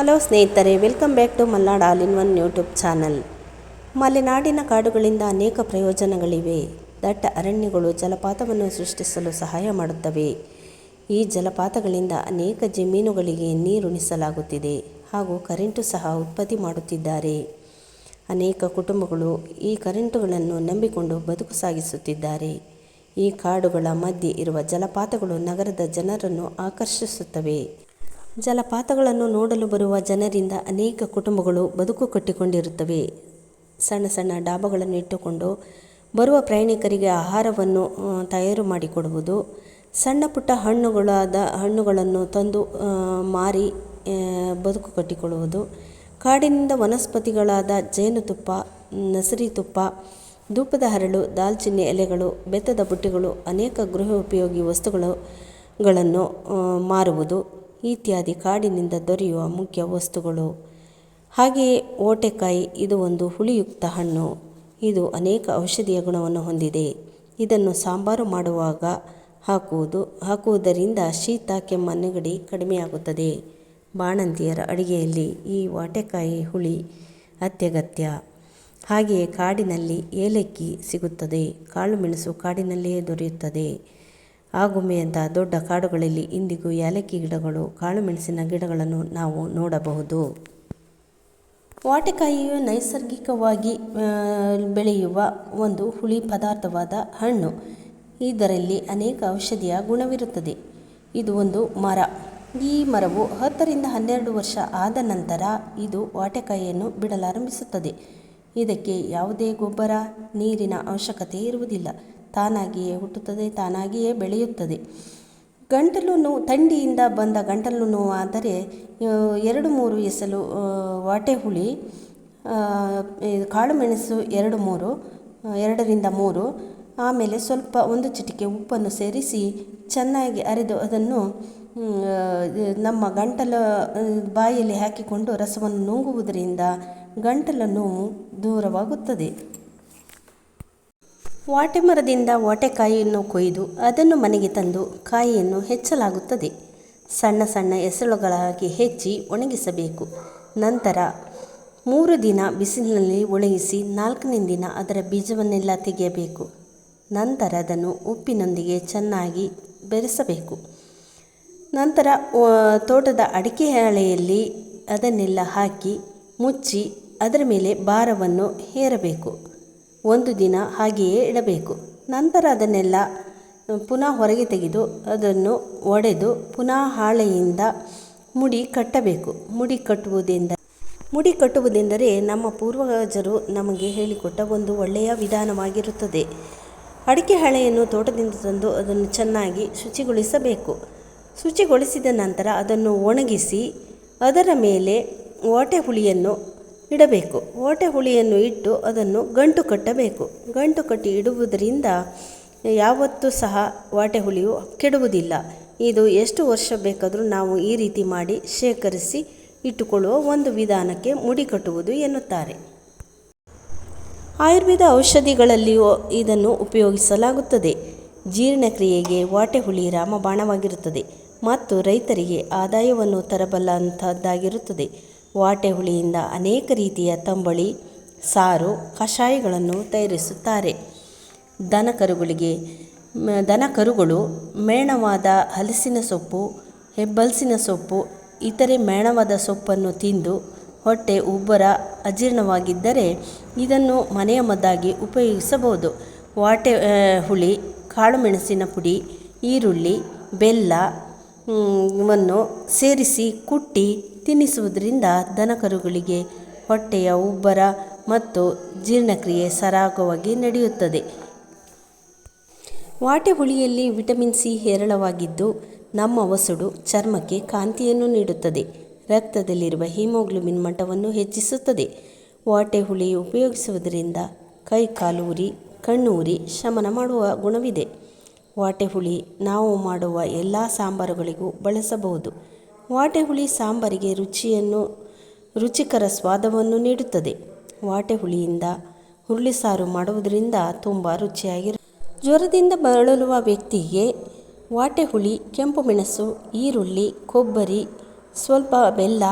Hello ಸ್ನೇಹಿತರೆ, welcome back to Malnad all in one YouTube channel. ಮಲೆನಾಡಿನ ಕಾಡುಗಳಿಂದ ಅನೇಕ ಪ್ರಯೋಜನಗಳಿವೆ. ದಟ್ಟ ಅರಣ್ಯಗಳು ಜಲಪಾತವನ್ನು ಸೃಷ್ಟಿಸಲು ಸಹಾಯ ಮಾಡುತ್ತವೆ. ಈ ಜಲಪಾತಗಳಿಂದ ಅನೇಕ ಜಮೀನುಗಳಿಗೆ ನೀರುಣಿಸಲಾಗುತ್ತಿದೆ ಹಾಗೂ ಕರೆಂಟು ಸಹ ಉತ್ಪತ್ತಿ ಮಾಡುತ್ತಿದ್ದಾರೆ. ಅನೇಕ ಕುಟುಂಬಗಳು ಈ ಕರೆಂಟುಗಳನ್ನು ನಂಬಿಕೊಂಡು ಬದುಕು ಸಾಗಿಸುತ್ತಿದ್ದಾರೆ. ಈ ಕಾಡುಗಳ ಮಧ್ಯೆ ಇರುವ ಜಲಪಾತಗಳು ನಗರದ ಜನರನ್ನು ಆಕರ್ಷಿಸುತ್ತವೆ. ಜಲಪಾತಗಳನ್ನು ನೋಡಲು ಬರುವ ಜನರಿಂದ ಅನೇಕ ಕುಟುಂಬಗಳು ಬದುಕು ಕಟ್ಟಿಕೊಂಡಿರುತ್ತವೆ. ಸಣ್ಣ ಸಣ್ಣ ಡಾಬಾಗಳನ್ನು ಇಟ್ಟುಕೊಂಡು ಬರುವ ಪ್ರಯಾಣಿಕರಿಗೆ ಆಹಾರವನ್ನು ತಯಾರು ಮಾಡಿಕೊಡುವುದು. ಸಣ್ಣ ಪುಟ್ಟ ಹಣ್ಣುಗಳಾದ ಹಣ್ಣುಗಳನ್ನು ತಂದು ಮಾರಿ ಬದುಕು ಕಟ್ಟಿಕೊಳ್ಳುವುದು. ಕಾಡಿನಿಂದ ವನಸ್ಪತಿಗಳಾದ ಜೇನುತುಪ್ಪ ನಸರಿ ತುಪ್ಪ, ಧೂಪದ ಹರಳು, ದಾಲ್ಚಿನ್ನಿ ಎಲೆಗಳು, ಬೆತ್ತದ ಬುಟ್ಟಿಗಳು, ಅನೇಕ ಗೃಹ ಉಪಯೋಗಿ ವಸ್ತುಗಳು, ಗಳನ್ನು ಮಾರುವುದು. ಇತ್ಯಾದಿ ಕಾಡಿನಿಂದ ದೊರೆಯುವ ಮುಖ್ಯ ವಸ್ತುಗಳು. ಹಾಗೆಯೇ ಓಟೆಕಾಯಿ ಇದು ಒಂದು ಹುಳಿಯುಕ್ತ ಹಣ್ಣು. ಇದು ಅನೇಕ ಔಷಧೀಯ ಗುಣವನ್ನು ಹೊಂದಿದೆ. ಇದನ್ನು ಸಾಂಬಾರು ಮಾಡುವಾಗ ಹಾಕುವುದು, ಹಾಕುವುದರಿಂದ ಶೀತ, ಕೆಮ್ಮ, ನೆಗಡಿ ಕಡಿಮೆಯಾಗುತ್ತದೆ. ಬಾಣಂತಿಯರ ಅಡಿಗೆಯಲ್ಲಿ ಈ ವಾಟೆಕಾಯಿ ಹುಳಿ ಅತ್ಯಗತ್ಯ. ಹಾಗೆಯೇ ಕಾಡಿನಲ್ಲಿ ಏಲಕ್ಕಿ ಸಿಗುತ್ತದೆ. ಕಾಳುಮೆಣಸು ಕಾಡಿನಲ್ಲಿಯೇ ದೊರೆಯುತ್ತದೆ. ಆಗುಮೆಯಂಥ ದೊಡ್ಡ ಕಾಡುಗಳಲ್ಲಿ ಇಂದಿಗೂ ಏಲಕ್ಕಿ ಗಿಡಗಳು ಕಾಳುಮೆಣಸಿನ ಗಿಡಗಳನ್ನು ನಾವು ನೋಡಬಹುದು. ವಾಟೆಕಾಯಿಯು ನೈಸರ್ಗಿಕವಾಗಿ ಬೆಳೆಯುವ ಒಂದು ಹುಳಿ ಪದಾರ್ಥವಾದ ಹಣ್ಣು. ಇದರಲ್ಲಿ ಅನೇಕ ಔಷಧಿಯ ಗುಣವಿರುತ್ತದೆ. ಇದು ಒಂದು ಮರ. ಈ ಮರವು ಹತ್ತರಿಂದ ಹನ್ನೆರಡು ವರ್ಷ ಆದ ನಂತರ ಇದು ವಾಟೆಕಾಯಿಯನ್ನು ಬಿಡಲಾರಂಭಿಸುತ್ತದೆ. ಇದಕ್ಕೆ ಯಾವುದೇ ಗೊಬ್ಬರ, ನೀರಿನ ಅವಶ್ಯಕತೆ ಇರುವುದಿಲ್ಲ. ತಾನಾಗಿಯೇ ಹುಟ್ಟುತ್ತದೆ ತಾನಾಗಿಯೇ ಬೆಳೆಯುತ್ತದೆ. ಗಂಟಲು ನೋವು ಥಂಡಿಯಿಂದ ಬಂದ ಗಂಟಲು ನೋವಾದರೆ ಎರಡು ಮೂರು ಎಸಲು ಆ, ವಾಟೆ ಹುಳಿ ಆ, ಇದು ಕಾಳುಮೆಣಸು ಎರಡು ಮೂರು ಎರಡರಿಂದ ಮೂರು ಆಮೇಲೆ ಸ್ವಲ್ಪ ಒಂದು ಚಿಟಿಕೆ ಉಪ್ಪನ್ನು ಸೇರಿಸಿ ಚೆನ್ನಾಗಿ ಅರೆದು ಅದನ್ನು ನಮ್ಮ ಗಂಟಲ ಬಾಯಲ್ಲಿ ಹಾಕಿಕೊಂಡು ರಸವನ್ನು ನುಂಗುವುದರಿಂದ ಗಂಟಲ ನೋವು ದೂರವಾಗುತ್ತದೆ. ವಾಟೆ ಮರದಿಂದ ವಾಟೆಕಾಯಿಯನ್ನು ಕೊಯ್ದು ಅದನ್ನು ಮನೆಗೆ ತಂದು ಕಾಯಿಯನ್ನು ಹೆಚ್ಚಲಾಗುತ್ತದೆ. ಸಣ್ಣ ಸಣ್ಣ ಎಸಳುಗಳಾಗಿ ಹೆಚ್ಚಿ ಒಣಗಿಸಬೇಕು. ನಂತರ ಮೂರು ದಿನ ಬಿಸಿಲಿನಲ್ಲಿ ಒಣಗಿಸಿ ನಾಲ್ಕನೇ ದಿನ ಅದರ ಬೀಜವನ್ನೆಲ್ಲ ತೆಗೆಯಬೇಕು. ನಂತರ ಅದನ್ನು ಉಪ್ಪಿನೊಂದಿಗೆ ಚೆನ್ನಾಗಿ ಬೆರೆಸಬೇಕು. ನಂತರ ತೋಟದ ಅಡಿಕೆ ಹಾಳೆಯಲ್ಲಿ ಅದನ್ನೆಲ್ಲ ಹಾಕಿ ಮುಚ್ಚಿ ಅದರ ಮೇಲೆ ಭಾರವನ್ನು ಹೇರಬೇಕು. ಒಂದು ದಿನ ಹಾಗೆಯೇ ಇಡಬೇಕು. ನಂತರ ಅದನ್ನೆಲ್ಲ ಪುನಃ ಹೊರಗೆ ತೆಗೆದು ಅದನ್ನು ಒಡೆದು ಪುನಃ ಹಾಳೆಯಿಂದ ಮುಡಿ ಕಟ್ಟಬೇಕು. ಮುಡಿ ಕಟ್ಟುವುದೆಂದ, ಮುಡಿ ಕಟ್ಟುವುದೆಂದರೆ ನಮ್ಮ ಪೂರ್ವಜರು ನಮಗೆ ಹೇಳಿಕೊಟ್ಟ ಒಂದು ಒಳ್ಳೆಯ ವಿಧಾನವಾಗಿರುತ್ತದೆ. ಅಡಿಕೆ ಹಾಳೆಯನ್ನು ತೋಟದಿಂದ ತಂದು ಅದನ್ನು ಚೆನ್ನಾಗಿ ಶುಚಿಗೊಳಿಸಬೇಕು. ಶುಚಿಗೊಳಿಸಿದ ನಂತರ ಅದನ್ನು ಒಣಗಿಸಿ ಅದರ ಮೇಲೆ ಓಟೆ ಹುಳಿಯನ್ನು ಇಡಬೇಕು. ಓಟೆ ಹುಳಿಯನ್ನು ಇಟ್ಟು ಅದನ್ನು ಗಂಟು ಕಟ್ಟಬೇಕು. ಗಂಟು ಕಟ್ಟಿ ಇಡುವುದರಿಂದ ಯಾವತ್ತೂ ಸಹ ವಾಟೆ ಹುಳಿಯು ಕೆಡುವುದಿಲ್ಲ. ಇದು ಎಷ್ಟು ವರ್ಷ ಬೇಕಾದರೂ ನಾವು ಈ ರೀತಿ ಮಾಡಿ ಶೇಖರಿಸಿ ಇಟ್ಟುಕೊಳ್ಳುವ ಒಂದು ವಿಧಾನಕ್ಕೆ ಮುಡಿ ಕಟ್ಟುವುದು ಎನ್ನುತ್ತಾರೆ. ಆಯುರ್ವೇದ ಔಷಧಿಗಳಲ್ಲಿಯೂ ಇದನ್ನು ಉಪಯೋಗಿಸಲಾಗುತ್ತದೆ. ಜೀರ್ಣಕ್ರಿಯೆಗೆ ವಾಟೆ ಹುಳಿ ರಾಮಬಾಣವಾಗಿರುತ್ತದೆ ಮತ್ತು ರೈತರಿಗೆ ಆದಾಯವನ್ನು ತರಬಲ್ಲ ಅಂಥದ್ದಾಗಿರುತ್ತದೆ ವಾಟೆಹುಳಿಯಿಂದ ಅನೇಕ ರೀತಿಯ ತಂಬಳಿ ಸಾರು ಕಷಾಯಗಳನ್ನು ತಯಾರಿಸುತ್ತಾರೆ. ದನಕರುಗಳಿಗೆ ಮ- ದನಕರುಗಳು ಮೇಣವಾದ ಹಲಸಿನ ಸೊಪ್ಪು ಹೆಬ್ಬಲಸಿನ ಸೊಪ್ಪು ಇತರೆ ಮೇಣವಾದ ಸೊಪ್ಪನ್ನು ತಿಂದು ಹೊಟ್ಟೆ ಉಬ್ಬರ ಅಜೀರ್ಣವಾಗಿದ್ದರೆ ಇದನ್ನು ಮನೆಯ ಮದ್ದಾಗಿ ಉಪಯೋಗಿಸಬಹುದು. ವಾಟೆ ಹುಳಿ ಕಾಳುಮೆಣಸಿನ ಪುಡಿ ಈರುಳ್ಳಿ ಬೆಲ್ಲ ಮ್, ವನ್ನು ಸೇರಿಸಿ ಕುಟ್ಟಿ ತಿನ್ನಿಸುವುದರಿಂದ ದನಕರುಗಳಿಗೆ ಹೊಟ್ಟೆಯ ಉಬ್ಬರ ಮತ್ತು ಜೀರ್ಣಕ್ರಿಯೆ ಸರಾಗವಾಗಿ ನಡೆಯುತ್ತದೆ. ವಾಟೆ ಹುಳಿಯಲ್ಲಿ ವಿಟಮಿನ್ ಸಿ ಹೇರಳವಾಗಿದ್ದು, ನಮ್ಮ ವಸುಡು ಚರ್ಮಕ್ಕೆ ಕಾಂತಿಯನ್ನು ನೀಡುತ್ತದೆ. ರಕ್ತದಲ್ಲಿರುವ ಹಿಮೋಗ್ಲೋಬಿನ್ ಮಟ್ಟವನ್ನು ಹೆಚ್ಚಿಸುತ್ತದೆ. ವಾಟೆ ಹುಳಿ ಉಪಯೋಗಿಸುವುದರಿಂದ ಕೈ ಕಾಲು ಉರಿ, ಕಣ್ಣು ಉರಿ ಶಮನ ಮಾಡುವ ಗುಣವಿದೆ. ವಾಟೆ ಹುಳಿ ನಾವು ಮಾಡುವ ಎಲ್ಲ ಸಾಂಬಾರುಗಳಿಗೂ ಬಳಸಬಹುದು. ವಾಟೆ ಹುಳಿ ಸಾಂಬಾರಿಗೆ ರುಚಿಯನ್ನು, ರುಚಿಕರ ಸ್ವಾದವನ್ನು ನೀಡುತ್ತದೆ. ವಾಟೆ ಹುಳಿಯಿಂದ ಹುರುಳಿ ಸಾರು ಮಾಡುವುದರಿಂದ ತುಂಬ ರುಚಿಯಾಗಿರು, ಜ್ವರದಿಂದ ಬಳಲುವ ವ್ಯಕ್ತಿಗೆ ವಾಟೆ ಹುಳಿ ಕೆಂಪು ಮೆಣಸು, ಈರುಳ್ಳಿ, ಕೊಬ್ಬರಿ, ಸ್ವಲ್ಪ ಬೆಲ್ಲ,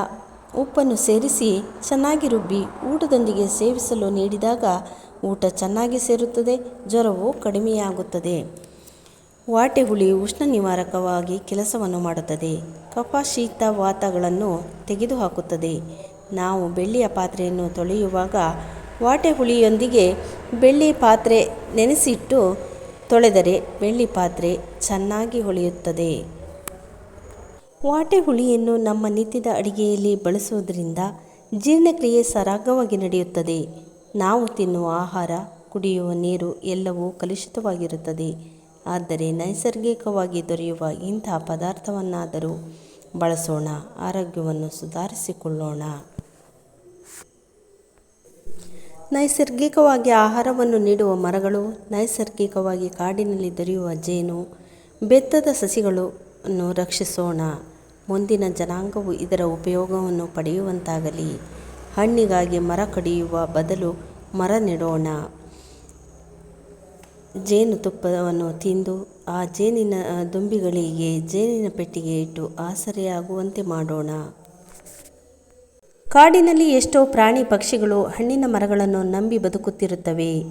ಉಪ್ಪನ್ನು ಸೇರಿಸಿ ಚೆನ್ನಾಗಿ ರುಬ್ಬಿ ಊಟದೊಂದಿಗೆ ಸೇವಿಸಲು ನೀಡಿದಾಗ ಊಟ ಚೆನ್ನಾಗಿ ಸೇರುತ್ತದೆ, ಜ್ವರವು ಕಡಿಮೆಯಾಗುತ್ತದೆ. ವಾಟೆ ಹುಳಿ ಉಷ್ಣ ನಿವಾರಕವಾಗಿ ಕೆಲಸವನ್ನು ಮಾಡುತ್ತದೆ. ಕಫ ಶೀತ ವಾತಗಳನ್ನು ತೆಗೆದುಹಾಕುತ್ತದೆ. ನಾವು ಬೆಳ್ಳಿಯ ಪಾತ್ರೆಯನ್ನು ತೊಳೆಯುವಾಗ ವಾಟೆ ಹುಳಿಯೊಂದಿಗೆ ಬೆಳ್ಳಿ ಪಾತ್ರೆ ನೆನೆಸಿಟ್ಟು ತೊಳೆದರೆ ಬೆಳ್ಳಿ ಪಾತ್ರೆ ಚೆನ್ನಾಗಿ ಹೊಳೆಯುತ್ತದೆ. ವಾಟೆ ಹುಳಿಯನ್ನು ನಮ್ಮ ನಿತ್ಯದ ಅಡಿಗೆಯಲ್ಲಿ ಬಳಸುವುದರಿಂದ ಜೀರ್ಣಕ್ರಿಯೆ ಸರಾಗವಾಗಿ ನಡೆಯುತ್ತದೆ. ನಾವು ತಿನ್ನುವ ಆಹಾರ, ಕುಡಿಯುವ ನೀರು ಎಲ್ಲವೂ ಕಲುಷಿತವಾಗಿರುತ್ತದೆ. ಆದರೆ ನೈಸರ್ಗಿಕವಾಗಿ ದೊರೆಯುವ ಇಂಥ ಪದಾರ್ಥವನ್ನಾದರೂ ಬಳಸೋಣ, ಆರೋಗ್ಯವನ್ನು ಸುಧಾರಿಸಿಕೊಳ್ಳೋಣ. ನೈಸರ್ಗಿಕವಾಗಿ ಆಹಾರವನ್ನು ನೀಡುವ ಮರಗಳು, ನೈಸರ್ಗಿಕವಾಗಿ ಕಾಡಿನಲ್ಲಿ ದೊರೆಯುವ ಜೇನು, ಬೆತ್ತದ ಸಸಿಗಳನ್ನು ರಕ್ಷಿಸೋಣ. ಮುಂದಿನ ಜನಾಂಗವು ಇದರ ಉಪಯೋಗವನ್ನು ಪಡೆಯುವಂತಾಗಲಿ. ಹಣ್ಣಿಗಾಗಿ ಮರ ಕಡಿಯುವ ಬದಲು ಮರ ನೆಡೋಣ. ಜೇನುತುಪ್ಪವನ್ನು ತಿಂದು ಆ ಜೇನಿನ ದುಂಬಿಗಳಿಗೆ ಜೇನಿನ ಪೆಟ್ಟಿಗೆ ಇಟ್ಟು ಆಸರೆಯಾಗುವಂತೆ ಮಾಡೋಣ. ಕಾಡಿನಲ್ಲಿ ಎಷ್ಟೋ ಪ್ರಾಣಿ ಪಕ್ಷಿಗಳು ಹಣ್ಣಿನ ಮರಗಳನ್ನು ನಂಬಿ ಬದುಕುತ್ತಿರುತ್ತವೆ.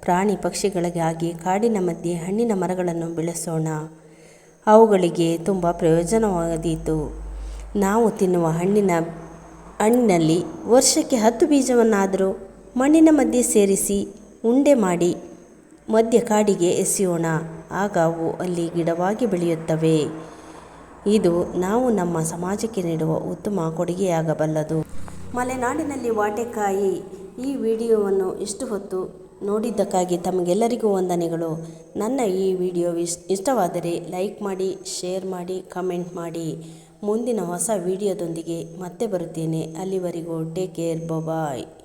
ಪ್ರಾಣಿ ಪಕ್ಷಿಗಳಿಗಾಗಿ ಕಾಡಿನ ಮಧ್ಯೆ ಹಣ್ಣಿನ ಮರಗಳನ್ನು ಬೆಳೆಸೋಣ. ಅವುಗಳಿಗೆ ತುಂಬ ಪ್ರಯೋಜನವಾದೀತು ನಾವು ತಿನ್ನುವ ಹಣ್ಣಿನ, ಹಣ್ಣಿನಲ್ಲಿ ವರ್ಷಕ್ಕೆ ಹತ್ತು ಬೀಜವನ್ನಾದರೂ ಮಣ್ಣಿನ ಮಧ್ಯೆ ಸೇರಿಸಿ ಉಂಡೆ ಮಾಡಿ ಮಧ್ಯ ಕಾಡಿಗೆ ಎಸೆಯೋಣ. ಆಗ ಅವು ಅಲ್ಲಿ ಗಿಡವಾಗಿ ಬೆಳೆಯುತ್ತವೆ. ಇದು ನಾವು ನಮ್ಮ ಸಮಾಜಕ್ಕೆ ನೀಡುವ ಉತ್ತಮ ಕೊಡುಗೆಯಾಗಬಲ್ಲದು. ಮಲೆನಾಡಿನಲ್ಲಿ ವಾಟೆಕಾಯಿ. ಈ ವಿಡಿಯೋವನ್ನು ಇಷ್ಟು ಹೊತ್ತು ನೋಡಿದ್ದಕ್ಕಾಗಿ ತಮಗೆಲ್ಲರಿಗೂ ವಂದನೆಗಳು. ನನ್ನ ಈ ವಿಡಿಯೋ ಇಷ್ಟವಾದರೆ ಲೈಕ್ ಮಾಡಿ, ಶೇರ್ ಮಾಡಿ, ಕಮೆಂಟ್ ಮಾಡಿ. ಮುಂದಿನ ಹೊಸ ವಿಡಿಯೋದೊಂದಿಗೆ ಮತ್ತೆ ಬರುತ್ತೇನೆ. ಅಲ್ಲಿವರೆಗೂ ಟೇಕ್ ಕೇರ್ ಬಾಯ್.